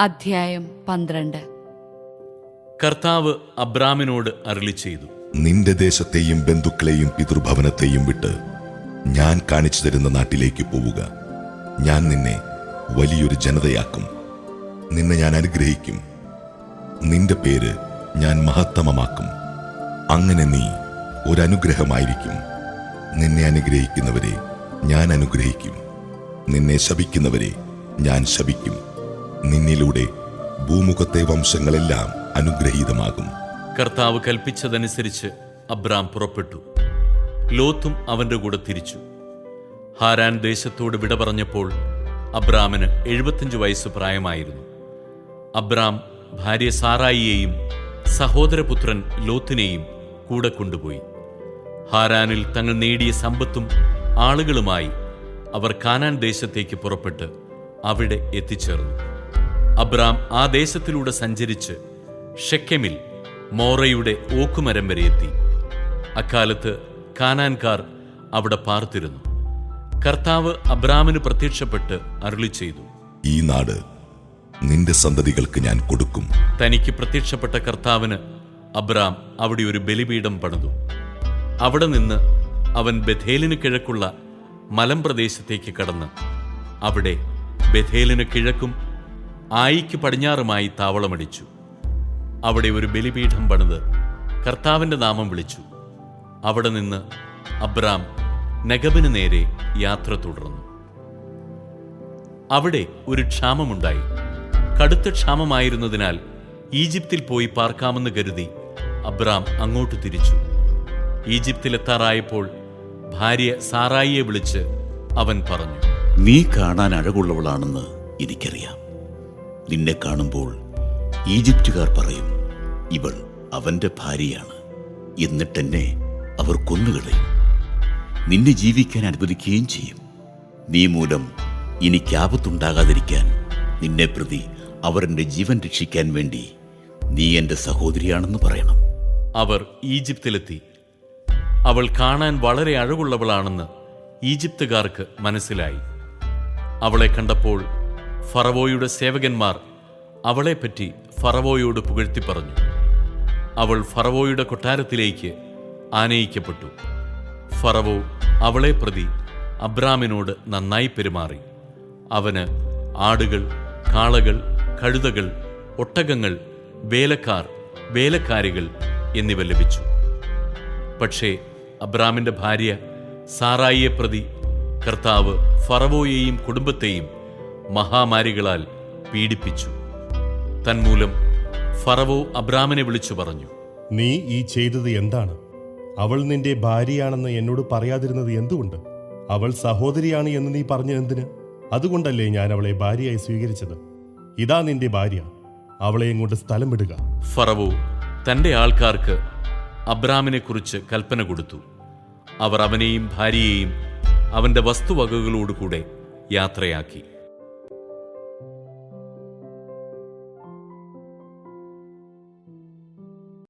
അധ്യായം പന്ത്രണ്ട്. കർത്താവ് അബ്രാമിനോട് അരുളി ചെയ്തു. നിന്റെ ദേശത്തെയും ബന്ധുക്കളെയും പിതൃഭവനത്തെയും വിട്ട് ഞാൻ കാണിച്ചു തരുന്ന നാട്ടിലേക്ക് പോവുക. ഞാൻ നിന്നെ വലിയൊരു ജനതയാക്കും. നിന്നെ ഞാൻ അനുഗ്രഹിക്കും. നിന്റെ പേര് ഞാൻ മഹത്തമമാക്കും. അങ്ങനെ നീ ഒരനുഗ്രഹമായിരിക്കും. നിന്നെ അനുഗ്രഹിക്കുന്നവരെ ഞാൻ അനുഗ്രഹിക്കും. നിന്നെ ശപിക്കുന്നവരെ ഞാൻ ശപിക്കും. നിന്നിലൂടെ ഭൂമുഖത്തെ വംശങ്ങളെല്ലാം അനുഗ്രഹീതമാകും. കർത്താവ് കൽപ്പിച്ചതനുസരിച്ച് അബ്രാം പുറപ്പെട്ടു. ലോത്തും അവന്റെ കൂടെ തിരിച്ചു. ഹാരാൻ ദേശത്തോട് വിട പറഞ്ഞപ്പോൾ അബ്രാമിന് എഴുപത്തിയഞ്ച് വയസ്സ് പ്രായമായിരുന്നു. അബ്രാം ഭാര്യ സാറായിയെയും സഹോദരപുത്രൻ ലോത്തിനെയും കൂടെ കൊണ്ടുപോയി. ഹാരാനിൽ തങ്ങൾ നേടിയ സമ്പത്തും ആളുകളുമായി അവർ കാനാൻ ദേശത്തേക്ക് പുറപ്പെട്ട് അവിടെ എത്തിച്ചേർന്നു. അബ്രാം ആ ദേശത്തിലൂടെ സഞ്ചരിച്ച് ഷെക്കെമിൽ മോറയുടെ ഓക്കുമരം വരെ എത്തി. അക്കാലത്ത് കാനാൻകാർ അവിടെ പാർത്തിരുന്നു. കർത്താവ് അബ്രാമിന് പ്രത്യക്ഷപ്പെട്ട് അരുളി ചെയ്തു. ഈ നാട് നിന്റെ സന്തതികൾക്ക് ഞാൻ കൊടുക്കും. തനിക്ക് പ്രത്യക്ഷപ്പെട്ട കർത്താവിന് അബ്രാം അവിടെ ഒരു ബലിപീഠം പണിതു. അവിടെ നിന്ന് അവൻ ബഥേലിന് കിഴക്കുള്ള മലമ്പ്രദേശത്തേക്ക് കടന്ന് അവിടെ ബഥേലിന് കിഴക്കും ആയിക്ക് പടിഞ്ഞാറുമായി താവളമടിച്ചു. അവിടെ ഒരു ബലിപീഠം പണിത് കർത്താവിന്റെ നാമം വിളിച്ചു. അവിടെ നിന്ന് അബ്രാം നഗബിന് നേരെ യാത്ര തുടർന്നു. അവിടെ ഒരു ക്ഷാമമുണ്ടായി. കടുത്ത ക്ഷാമമായിരുന്നതിനാൽ ഈജിപ്തിൽ പോയി പാർക്കാമെന്ന് കരുതി അബ്രാം അങ്ങോട്ട് തിരിച്ചു. ഈജിപ്തിലെത്താറായപ്പോൾ ഭാര്യ സാറായിയെ വിളിച്ച് അവൻ പറഞ്ഞു നീ കാണാൻ അഴകുള്ളവളാണെന്ന് എനിക്കറിയാം. നിന്നെ കാണുമ്പോൾ ഈജിപ്തുകാർ പറയും ഇവൾ അവന്റെ ഭാര്യയാണ്. എന്നിട്ടെന്നെ അവർ കൊന്നുകളയും. നിന്നെ ജീവിക്കാൻ അനുവദിക്കുകയും ചെയ്യും. നീ മൂലം എനിക്കാപത്തുണ്ടാകാതിരിക്കാൻ നിന്നെ പ്രതി അവർ എന്റെ ജീവൻ രക്ഷിക്കാൻ വേണ്ടി നീ എന്റെ സഹോദരിയാണെന്ന് പറയണം. അവർ ഈജിപ്തിലെത്തി. അവൾ കാണാൻ വളരെ അഴകുള്ളവളാണെന്ന് ഈജിപ്തുകാർക്ക് മനസ്സിലായി. അവളെ കണ്ടപ്പോൾ ഫറവോയുടെ സേവകന്മാർ അവളെപ്പറ്റി ഫറവോയോട് പുകഴ്ത്തി പറഞ്ഞു. അവൾ ഫറവോയുടെ കൊട്ടാരത്തിലേക്ക് ആനയിക്കപ്പെട്ടു. ഫറവോ അവളെ പ്രതി അബ്രാമിനോട് നന്നായി പെരുമാറി. അവന് ആടുകൾ കാളകൾ കഴുതകൾ ഒട്ടകങ്ങൾ വേലക്കാർ വേലക്കാരികൾ എന്നിവ ലഭിച്ചു. പക്ഷേ അബ്രാമിന്റെ ഭാര്യ സാറായിയെ പ്രതി കർത്താവ് ഫറവോയെയും കുടുംബത്തെയും മഹാമാരികളാൽ പീഡിപ്പിച്ചു. തന്മൂലം ഫറവോ അബ്രാമിനെ വിളിച്ചു പറഞ്ഞു നീ ഈ ചെയ്തത് എന്താണ്? അവൾ നിന്റെ ഭാര്യയാണെന്ന് എന്നോട് പറയാതിരുന്നത് എന്തുകൊണ്ട്? അവൾ സഹോദരിയാണ് എന്ന് നീ പറഞ്ഞതെന്തിന് അതുകൊണ്ടല്ലേ ഞാൻ അവളെ ഭാര്യയായി സ്വീകരിച്ചത്? ഇതാ നിന്റെ ഭാര്യ. അവളെ ഇങ്ങോട്ട് സ്ഥലം വിടുക. ഫറവോ തന്റെ ആൾക്കാർക്ക് അബ്രാമിനെ കുറിച്ച് കൽപ്പന കൊടുത്തു. അവർ അവനെയും ഭാര്യയെയും അവന്റെ വസ്തുവകകളോടുകൂടെ യാത്രയാക്കി.